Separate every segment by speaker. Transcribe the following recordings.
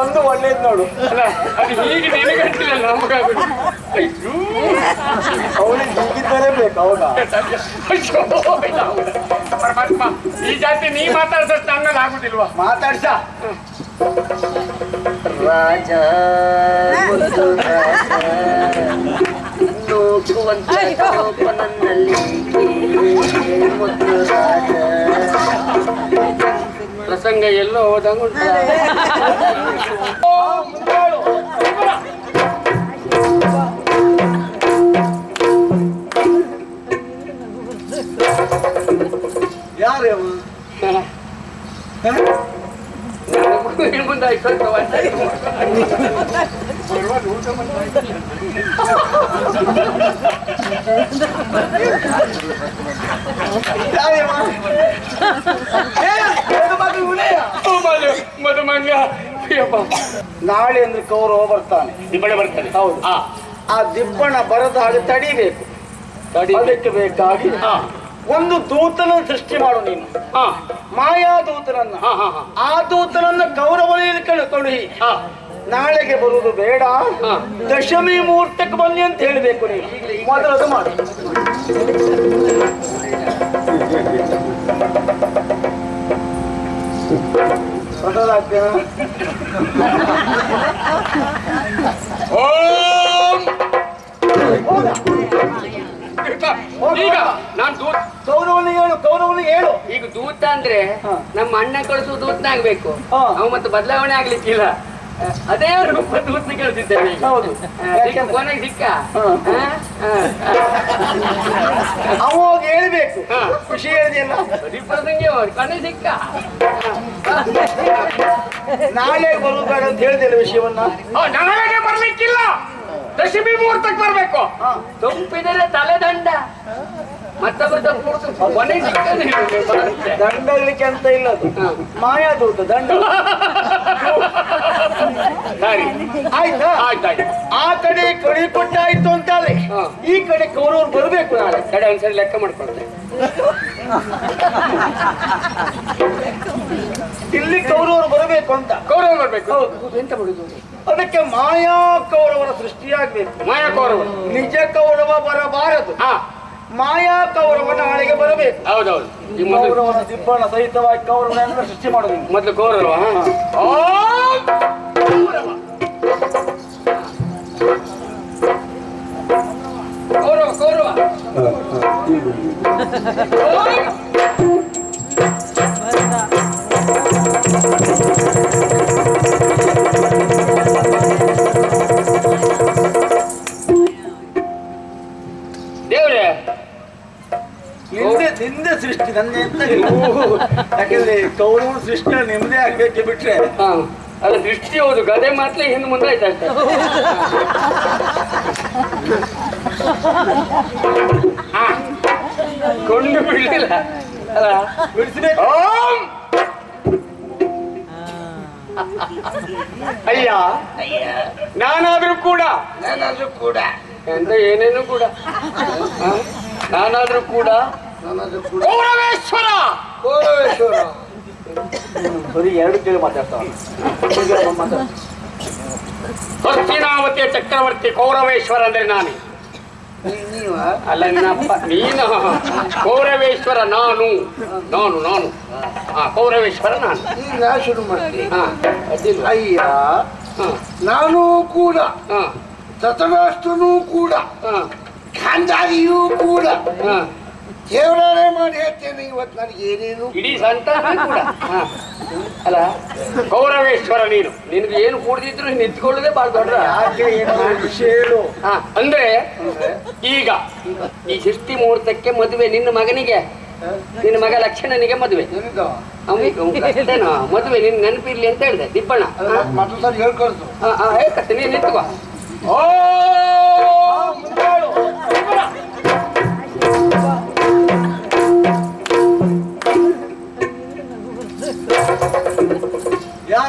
Speaker 1: ಅದೊಂದು ಒಳ್ಳೇದು ನೋಡು.
Speaker 2: ಅಲ್ಲ ಅದು ಹೀಗೆ ನಿನಗಂಟಿಲ್ಲ ನಮಗಾಗುದು ಅಯ್ಯೋ.
Speaker 1: ಅವನಿಗೆ ಹೀಗಿದ್ದರೆ ಬೇಕು ಹೌದಾ?
Speaker 2: ಪರಮಾತ್ಮ ಈ ಜಾತಿ ನೀ ಮಾತಾಡ್ಸಷ್ಟು ನನ್ನಲ್ಲಿ ಆಗುದಿಲ್ವಾ?
Speaker 1: ಮಾತಾಡ್ಸ.
Speaker 3: ರಾಜ ಮುದ್ದು ರಾಜ ನೋಡುವಂತ ಕೋಪ ನನ್ನಲ್ಲಿ ಮುದ್ದು ರಾಜ.
Speaker 2: ಪ್ರಸಂಗ ಎಲ್ಲೋ ಹೋದಂಗ
Speaker 1: ಯಾರೇ
Speaker 2: ಮುಂದೆ ಸ್ವಲ್ಪ ಒತ್ತಾಯ
Speaker 1: ಯಾರೇ ಅವ? ಏ, ಹೆಣ್ಣು ಮಗು. ಇವನೇ?
Speaker 2: ಮದು ಮದುಮಂಗ ಅಯ್ಯಪ್ಪ
Speaker 1: ನಾಳೆ ಅಂದ್ರೆ ಕೌರವ ಬರ್ತಾನೆ.
Speaker 2: ದಿಬ್ಬಣ ಬರ್ತಾನೆ.
Speaker 1: ಹೌದು. ಆ ದಿಬ್ಬಣ ಬರದ ಹಾಗೆ ತಡಿಬೇಕು.
Speaker 2: ತಡಿಬೇಕು.
Speaker 1: ಅದಕ್ಕೆ ಬೇಕಾಗಿ ಒಂದು ದೂತನ ಸೃಷ್ಟಿ ಮಾಡು ನೀನು.
Speaker 2: ಹಾ.
Speaker 1: ಮಾಯಾ ದೂತನನ್ನ. ಆ ದೂತನನ್ನ ಕೌರವನಿಗೆ ಕಳುಕಳುಹಿ
Speaker 2: ಹಾ.
Speaker 1: ನಾಳೆಗೆ ಬರುವುದು ಬೇಡ.
Speaker 2: ಹಾ.
Speaker 1: ದಶಮಿ ಮುಹೂರ್ತಕ್ಕೆ ಬನ್ನಿ ಅಂತ ಹೇಳಬೇಕು ನೀನು. ಮೊದಲದು ಮಾಡು.
Speaker 2: ಈಗ ನಾನು ದೂತ
Speaker 1: ಕೌರವನಿಗೆ ಹೇಳು ಕೌರವನಿಗೆ ಹೇಳು.
Speaker 2: ಈಗ ದೂತ ಅಂದ್ರೆ ನಮ್ಮ ಅಣ್ಣ ಕಳಿಸುವ ದೂತ್ನ ಆಗ್ಬೇಕು
Speaker 1: ಹಾ.
Speaker 2: ಅವ ಮತ್ತೆ ಬದಲಾವಣೆ ಆಗ್ಲಿಕ್ಕಿಲ್ಲ. ಅದೇ ರೂಪ ದೂತನ ಕಳಿಸಿದ್ದೇವೆ
Speaker 1: ಹೌದು.
Speaker 2: ಕೊನೆಗೆ ಸಿಕ್ಕ?
Speaker 1: ಹಾ. ಹೇಳ್ಬೇಕು.
Speaker 2: ಹಾ.
Speaker 1: ಖುಷಿ ಹೇಳಿದೆಯಲ್ಲ?
Speaker 2: ಕೊನೆ ಸಿಕ್ಕ.
Speaker 1: ನಾಳೆ ಬರುವುದು ಅಂತ ಹೇಳಿದಿಲ್ಲ ವಿಷಯವನ್ನ?
Speaker 2: ನಾಳೆಗೆ ಬರ್ಲಿಕ್ಕಿಲ್ಲ. ದಶಮಿ ಮುಹೂರ್ತಕ್ಕೆ ಬರ್ಬೇಕು.
Speaker 1: ಹಾ.
Speaker 2: ತಪ್ಪಿದರೆ ತಲೆದಂಡ ದಂಡ.
Speaker 1: ದಂಡಲಿಕ್ಕೆ ಅಂತ ಇಲ್ಲ ಅದು.
Speaker 2: ಮಾಯಾ
Speaker 1: ಮಾಯಾದೂತ ದಂಡ.
Speaker 2: ಸರಿ.
Speaker 1: ಆಯ್ತಾ?
Speaker 2: ಆಯ್ತಾಯ್ತು.
Speaker 1: ಆ ಕಡೆ ಕಡಿ ಕೊಟ್ಟಾಯ್ತು. ಈ ಕಡೆ ಕೌರವ್ರು ಬರಬೇಕು ನಾಳೆ.
Speaker 2: ಕಡೆ ಒಂದ್ಸರಿ ಲೆಕ್ಕ ಮಾಡ್ಕೊಳ್ತೆ.
Speaker 1: ಇಲ್ಲಿ ಕೌರವರು ಬರಬೇಕು ಅಂತ.
Speaker 2: ಕೌರವ ಬರ್ಬೇಕು. ಎಂತ ಮಾಡುದು
Speaker 1: ಅದಕ್ಕೆ ಮಾಯಾ ಕೌರವರ ಸೃಷ್ಟಿಯಾಗಬೇಕು.
Speaker 2: ಮಾಯಾ ಕೌರವ.
Speaker 1: ನಿಜ ಕೌರವ ಬರಬಾರದು.
Speaker 2: ಹಾ.
Speaker 1: ಮಾಯಾ ಕೌರವ ನಾಳೆಗೆ ಬರಬೇಕು.
Speaker 2: ಹೌದೌದು. ಈ
Speaker 1: ಕೌರವನ ದಿಬ್ಬಣ ಸಹಿತವಾಗಿ ಕೌರವನ ಸೃಷ್ಟಿ ಮಾಡೋದು.
Speaker 2: ಮೊದಲು ಕೌರವ ಓಂ! ಕೌರವ ದೇವ್ರೆ.
Speaker 1: ನಿಂದೆ ನಿಂದೆ ಸೃಷ್ಟಿ ನಂದೆ ಅಂತ. ಯಾಕಂದ್ರೆ ಕೌರವ ಸೃಷ್ಟಿ ನಿಮ್ದೇ ಆಗ್ಬೇಕು ಬಿಟ್ರೆ.
Speaker 2: ಹಾ. ಸೃಷ್ಟಿ ಹೌದು. ಗದೆ ಮಾತ್ರ ಹಿಂದೆ ಮುಂದೆ ಆಯ್ತು ಅಷ್ಟೇ. ಕೊಂಡು ಬಿಡ್ಲಿಲ್ಲ ಅಲ್ಲ ಓಂ ಅಯ್ಯ ನಾನಾದ್ರೂ ಕೂಡ
Speaker 3: ನಾನಾದ್ರೂ ಕೂಡ
Speaker 2: ಎಂತ ಏನೇನು ಕೂಡ? ನಾನಾದ್ರೂ ಕೂಡ
Speaker 3: ನಾನಾದ್ರೂ ಕೂಡ
Speaker 2: ಕೌರವೇಶ್ವರ
Speaker 3: ಕೋರವೇಶ್ವರ
Speaker 1: ಬರೀ ಎರಡು ಕೇಳಿ ಮಾತಾಡ್ತಾವ
Speaker 2: ಹಸ್ತಿನಾವತಿಯ ಚಕ್ರವರ್ತಿ ಕೌರವೇಶ್ವರ ಅಂದ್ರೆ ನಾನು ಅಲ್ಲ ನಿನ್ನಪ್ಪ ನೀನು ಕೌರವೇಶ್ವರ ನಾನು. ನಾನು ನಾನು. ಹಾ ಕೌರವೇಶ್ವರ ನಾನು.
Speaker 3: ಈಗ ಶುರು ಮಾಡಿ
Speaker 2: ಹಾ. ಅದಿಲ್ಲ
Speaker 3: ಅಯ್ಯ ನಾನು ಕೂಡ
Speaker 2: ಹಾ.
Speaker 3: ಧೃತರಾಷ್ಟ್ರನೂ ಕೂಡ ಗಾಂಧಾರಿಯೂ ಕೂಡ
Speaker 2: ಹಾ.
Speaker 3: ದೇವರಾಣೆ ಮಾಡಿ ಹೇಳ್ತೇನೆ ಇವತ್ತು ನನಗೆ ಏನೇನು
Speaker 2: ಇಡೀ ಸಂತಾನ ಕೂಡ. ಹಾ. ಅಲ್ಲ ಗೌರವೇಶ್ವರ ನೀನು. ನಿನಗೆ ಏನು ಕೂಡಿದ್ರು ನಿಂತ್ಕೊಳ್ಳೋದೇ ಬಹಳ ದೊಡ್ಡ
Speaker 1: ಯಾಕೆ ಏನು ವಿಷಯ ಹೇಳು
Speaker 2: ಹಾ ಅಂದ್ರೆ ಈಗ ಈ ಸೃಷ್ಟಿ ಮುಹೂರ್ತಕ್ಕೆ ಮದುವೆ ನಿನ್ನ ಮಗನಿಗೆ ನಿನ್ನ ಮಗ ಲಕ್ಷ್ಮಣನಿಗೆ ಮದುವೆ. ಅವನಿಗೆ ಮದುವೆ ನಿನ್ ನೆನಪಿರ್ಲಿ ಅಂತ ಹೇಳಿದೆ ದಿಬ್ಬಣ್ಣ.
Speaker 3: ಅದು ಸರಿ ಹೇಳ್ಕೊಳ್ತು
Speaker 2: ಹಾ ಹಾ ಹೇಳ್ಕತ್ತೆ ನೀನು ನಿಂತ್ಕೋ. ಓ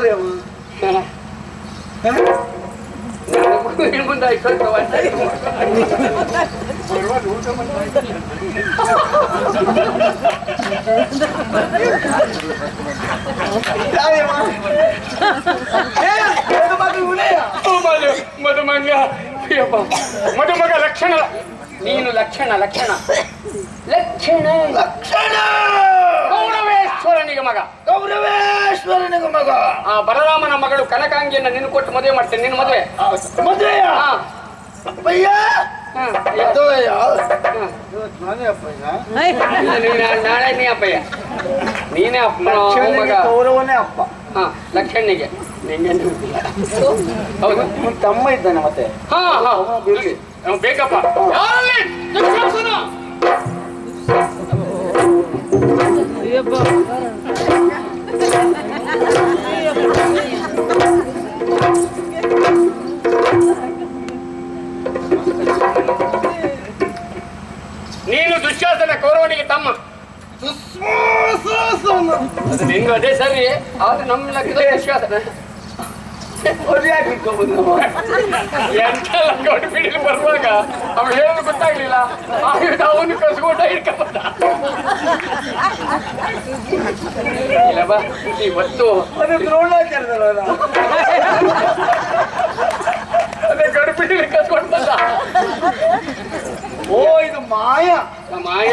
Speaker 1: ಯಾರೇ ಅವ ಹ?
Speaker 2: ಇನ್ನು ಮುಂದೆ ಆಯ್ತು ಸ್ವಲ್ಪ ವರ್ಷ ಆಯ್ತು. ಓ ಮದು ಮದುಮಂಗ ಅಯ್ಯಪ್ಪ ಮದುಮಗ ಲಕ್ಷಣ ನೀನು ಲಕ್ಷಣ ಲಕ್ಷಣ ಲಕ್ಷಣ
Speaker 3: ಲಕ್ಷಣ
Speaker 2: ಗೌರವೇಶ್ವರನಿಗೆ ಮಗ
Speaker 3: ಮಗ?
Speaker 2: ಆ ಬಲರಾಮನ ಮಗಳು ಕನಕಾಂಗಿಯನ್ನ ನಿನ್ನ ಕೊಟ್ಟು ಮದುವೆ ಮಾಡ್ತೇನೆ ನಿನ್ನ ಮದುವೆ.
Speaker 3: ಮದುವೆಯ?
Speaker 2: ಹಾ.
Speaker 3: ಅಪ್ಪಯ್ಯ ಮದುವೆಯ
Speaker 2: ಹಾ.
Speaker 3: ನಾನೇ ಅಪ್ಪಯ್ಯ
Speaker 2: ನೀನು ನಾಳೆ ನೀ ಅಪ್ಪಯ್ಯ. ನೀನೇ ಅಪ್ಪ ಮಗ.
Speaker 1: ಕೌರವನೇ ಅಪ್ಪ.
Speaker 2: ಹಾ ಲಕ್ಷಣ್ಣಿಗೆ ನಿಂಗೆ. ಹೌದು.
Speaker 1: ತಮ್ಮ ಇದ್ದಾನೆ ಮತ್ತೆ?
Speaker 2: ಹಾ ಹಾ. ಅವ್ನು ಬೇಕಪ್ಪ. ಯಾರಲ್ಲಿ? ನೀನು ಅದು ನಿಂಗೆ ಅದೇ ಸರಿ ಆದ್ರೆ ನಮ್ಮ ಲೆಕ್ಕದ ದುಶ್ಯಾಸನ
Speaker 1: ಮದುವೆ ಆಗ್ಲಿಕ್ಕೆ ಬಂದು
Speaker 2: ಎಂತೆಲ್ಲ ಗೌಡಿ ಬಿಡಿಲಿ ಬರುವಾಗ ಅವ್ನು ಹೇಳಿ ಗೊತ್ತಾಗ್ಲಿಲ್ಲ. ಆಯುಧ ಅವನು ಕಸ್ಕೊಂಡ ಹಿಡ್ಕೊಂಡ. ಇಲ್ಲ ಬಾ ಇವತ್ತು
Speaker 1: ಅದು ದ್ರೋಣಾಚಾರ್ಯದಲ್ಲ
Speaker 2: ಅದೇ ಗೌಡಿ ಕಸ್ಕೊಂಡ್ ಕಸ್ಕೊಂಡು ಬಂದ.
Speaker 1: ಓ ಇದು ಮಾಯ.
Speaker 2: ಮಾಯ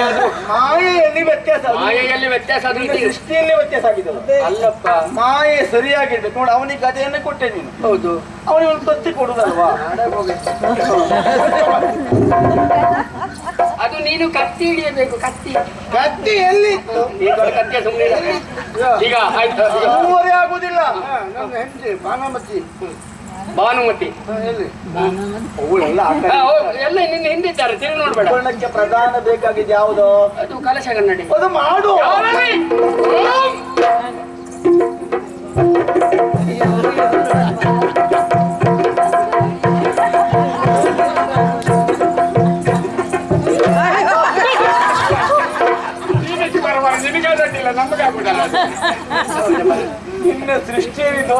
Speaker 1: ಮಾಯೆಯಲ್ಲಿ ವ್ಯತ್ಯಾಸ.
Speaker 2: ಮಾಯೆಯಲ್ಲಿ ವ್ಯತ್ಯಾಸ.
Speaker 1: ಸೃಷ್ಟಿಯಲ್ಲಿ ವ್ಯತ್ಯಾಸ ಆಗಿದೆ
Speaker 2: ಅಲ್ಲಪ್ಪ.
Speaker 1: ಮಾಯೆ ಸರಿಯಾಗಿರ್ಬೇಕು ನೋಡಿ ಅವನಿಗೆ ಗದೆಯನ್ನೇ ಕೊಟ್ಟೆ ನೀನು.
Speaker 2: ಹೌದು.
Speaker 1: ಅವನಿಗೆ ಒಂದು ತತ್ತಿ ಕೊಡುದಲ್ವಾ?
Speaker 2: ಅದು ನೀನು ಕತ್ತಿ ಹಿಡಿಯಬೇಕು ಕತ್ತಿ.
Speaker 3: ಕತ್ತಿ
Speaker 2: ಕತ್ತಿಯ ಸುಮ್ಮನೆ ಈಗ ಆಯ್ತು
Speaker 1: ಮೂವರೇ ಆಗುದಿಲ್ಲ
Speaker 3: ನನ್ನ ಹೆಂಡತಿ ಬಾನಮತಿ
Speaker 2: ಭಾನುಮತಿ.
Speaker 1: ಅವಳೆಲ್ಲ
Speaker 2: ಎಲ್ಲ ನಿನ್ನ ಹಿಂದಿದ್ದಾರೆ ತಿರುಗಿ ನೋಡ್ಬೇಡ.
Speaker 1: ಕರ್ಣಕ್ಕೆ ಪ್ರಧಾನ ಬೇಕಾಗಿದ್ದು ಯಾವುದು?
Speaker 2: ಅದು ಕಲಶ ಕನ್ನಡಿ
Speaker 1: ಅದು ಮಾಡು.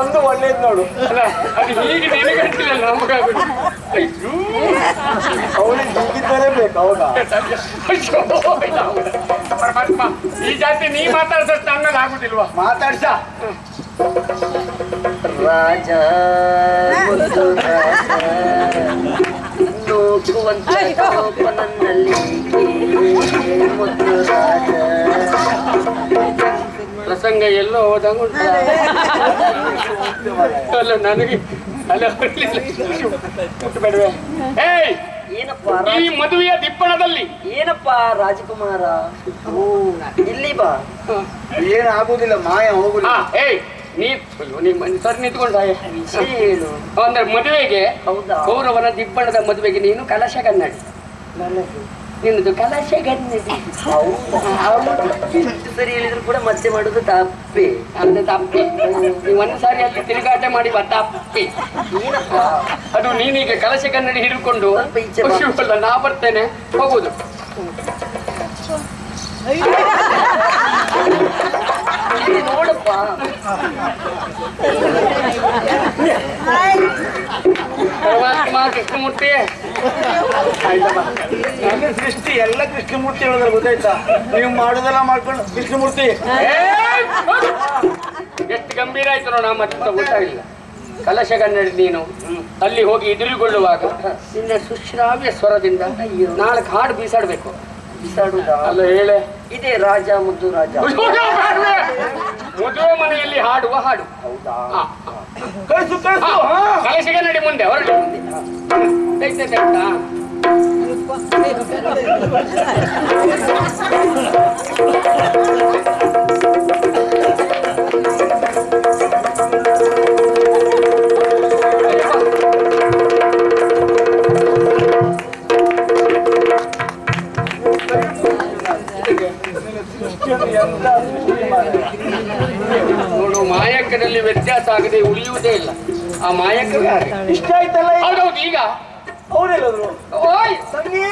Speaker 1: ಒಂದು ಒಳ್ಳೇದು ನೋಡು
Speaker 2: ಅಲ್ಲ, ಅದು ಹೀಗೆ ನಿನಗಡ್ಡಿಲ್ಲ, ನಮಗಾಗುದು. ಅಯ್ಯೋ!
Speaker 1: ಅವನಿಗೆ ಹೀಗಿದ್ದರೆ ಬೇಕು ಹೌದಾ?
Speaker 2: ಪರಮಾತ್ಮ, ಈ ಜಾತಿ ನೀ ಮಾತಾಡ್ಸಷ್ಟು ನನ್ನಲ್ಲಿ ಆಗುದಿಲ್ವಾ
Speaker 1: ಮಾತಾಡ್ಸ
Speaker 4: ರಾಜ ಮುದ್ದು ರಾಜ ನೋಡುವಂತ ಕೋಪ ನನ್ನಲ್ಲಿ ಮುದ್ದು ರಾಜ
Speaker 2: ಪ್ರಸಂಗ ಎಲ್ಲೋ ಹೋದಂಗ ಉಂಟು. ಅಲ್ಲ ನನಗೆ ಅಲ್ಲ ಏಯ್
Speaker 4: ಏನಪ್ಪ
Speaker 2: ಈ ಮದುವೆಯ ದಿಪ್ಪಣದಲ್ಲಿ
Speaker 4: ಏನಪ್ಪ ರಾಜಕುಮಾರ? ಇಲ್ಲಿ ಬಾ.
Speaker 1: ಏನ್ ಆಗುದಿಲ್ಲ ಮಾಯ ಹೋಗುದಿಲ್ಲ
Speaker 2: ಹಾ ಏಯ್ ನೀ ಸರಿ ನಿಂತ್ಕೊಂಡ
Speaker 4: ಏನು
Speaker 2: ಅಂದ್ರೆ ಮದುವೆಗೆ
Speaker 4: ಹೌದಾ?
Speaker 2: ಕೌರವನ ದಿಬ್ಬಣದ ಮದುವೆಗೆ ನೀನು ಕಲಶ ಕನ್ನಡಿ.
Speaker 4: ನನಗೆ
Speaker 2: ನಿನ್ನದು ಕಲಶ ಕನ್ನಡಿ
Speaker 4: ಹೌದಾ ಅವನು ಎಷ್ಟು ಸರಿ ಹೇಳಿದ್ರು ಕೂಡ ಮತ್ತೆ ಮಾಡುದು ತಪ್ಪೆ.
Speaker 2: ಅಂದ್ರೆ ತಪ್ಪಿ. ನೀವು ಒಂದು ಸಾರಿ ಅಲ್ಲಿ ತಿರುಗಾಟ ಮಾಡಿ ಬ ತಪ್ಪಿ. ಅದು ನೀನೀಗ ಕಲಶ ಕನ್ನಡಿ ಹಿಡ್ಕೊಂಡು. ನಾ ಬರ್ತೇನೆ. ಹೋಗುದು.
Speaker 4: ನೋಡಪ್ಪ.
Speaker 2: ಪರಮಾತ್ಮ ಕೃಷ್ಣಮೂರ್ತಿ. ಆಯ್ತಪ್ಪ
Speaker 1: ನನ್ನ ಸೃಷ್ಟಿ ಎಲ್ಲ ಕೃಷ್ಣಮೂರ್ತಿ ಹೇಳಿದ್ರೆ ಗೊತ್ತಾಯ್ತಾ? ನೀವು ಮಾಡೋದೆಲ್ಲ ಮಾಡ್ಕೊಂಡು ಕೃಷ್ಣಮೂರ್ತಿ!
Speaker 2: ಎಷ್ಟು ಗಂಭೀರ ಆಯ್ತು ನೋಡ ಮತ್ತೆ ಗೊತ್ತಾಗಿಲ್ಲ ಕಲಶ ಕನ್ನಡಿ ನೀನು ಅಲ್ಲಿ ಹೋಗಿ ಎದುರುಗೊಳ್ಳುವಾಗ ನಿನ್ನ ಸುಶ್ರಾವ್ಯ ಸ್ವರದಿಂದ ನಾಲ್ಕು ಹಾಡು ಬೀಸಾಡ್ಬೇಕು.
Speaker 4: ಬಿಸಾಡುದಾ?
Speaker 2: ಅಲ್ಲ ಹೇಳೆ.
Speaker 4: ಇದೇ ರಾಜ ಮುದ್ದು ರಾಜ.
Speaker 2: ಮದುವೆ ಮನೆಯಲ್ಲಿ ಹಾಡುವ ಹಾಡು.
Speaker 4: ಹೌದಾ.
Speaker 1: ಕಳಿಸು
Speaker 2: ಹಾ.
Speaker 1: ಕಳಿಸು ಹಾ.
Speaker 2: ನಡಿ ಮುಂದೆ ಹೊರಡಿ ದೈತ್ಯ ಆ ಮಾಯಕವೇ.
Speaker 1: ಇಷ್ಟ ಆಯ್ತಲ್ಲ ಈಗ?
Speaker 2: ಹೌದೌದು ಈಗ.
Speaker 1: ಅವ್ರೆಲ್ಲದ್ರು
Speaker 2: ಓಯ್!
Speaker 1: ತಂಗಿ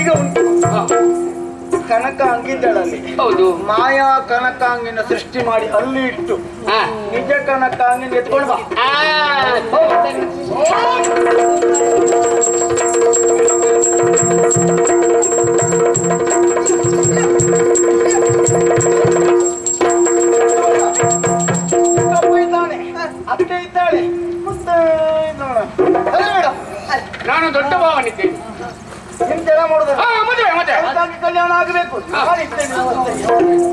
Speaker 1: ಈಗ ಉಂಟು.
Speaker 2: ಹಾ.
Speaker 1: ಕನಕಾಂಗಿದ್ದಳಲ್ಲಿ
Speaker 2: ಹೌದು.
Speaker 1: ಮಾಯಾ ಕನಕಾಂಗಿನ ಸೃಷ್ಟಿ ಮಾಡಿ ಅಲ್ಲಿ ಇಟ್ಟು.
Speaker 2: ಹಾ.
Speaker 1: ನಿಜ ಕನಕಾಂಗಿನ ಎತ್ಕೊಂಡು ಬಾ.
Speaker 2: ಆ.
Speaker 1: ಚಿಕ್ಕಪ್ಪ
Speaker 2: 流れてる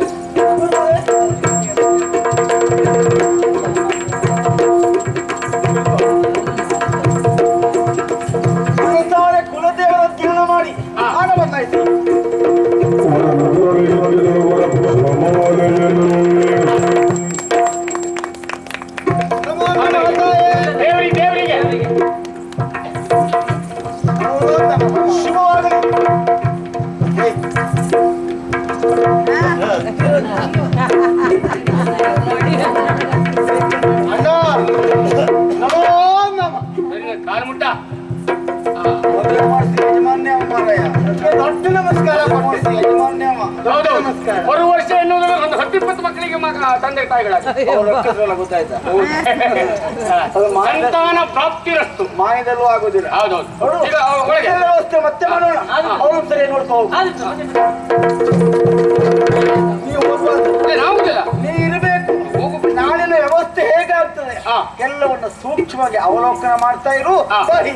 Speaker 2: ತಂದೆ
Speaker 1: ತಾಯಿಗಳ ಗೊತ್ತಾಯ್ತಾ?
Speaker 2: ಸಂತಾನ ಪ್ರಾಪ್ತಿರಸ್ತು.
Speaker 1: ಮಾಯದಲ್ಲೂ ಆಗುದಿಲ್ಲ
Speaker 2: ಹೌದೌದು.
Speaker 1: ನೋಡು,
Speaker 2: ಈಗ ಅವ ಒಳಗೆ.
Speaker 1: ವ್ಯವಸ್ಥೆ ಮತ್ತೆ ಮಾಡೋಣ. ಅವ್ರು ಸರಿ. ನೀವು ನೀ ಇರಬೇಕು.
Speaker 2: ಹೋಗು
Speaker 1: ನಾಳಿನ ವ್ಯವಸ್ಥೆ ಹೇಗಾಗ್ತದೆ. ಎಲ್ಲವನ್ನ ಸೂಕ್ಷ್ಮವಾಗಿ ಅವಲೋಕನ ಮಾಡ್ತಾ ಇರು.
Speaker 2: ಸರಿ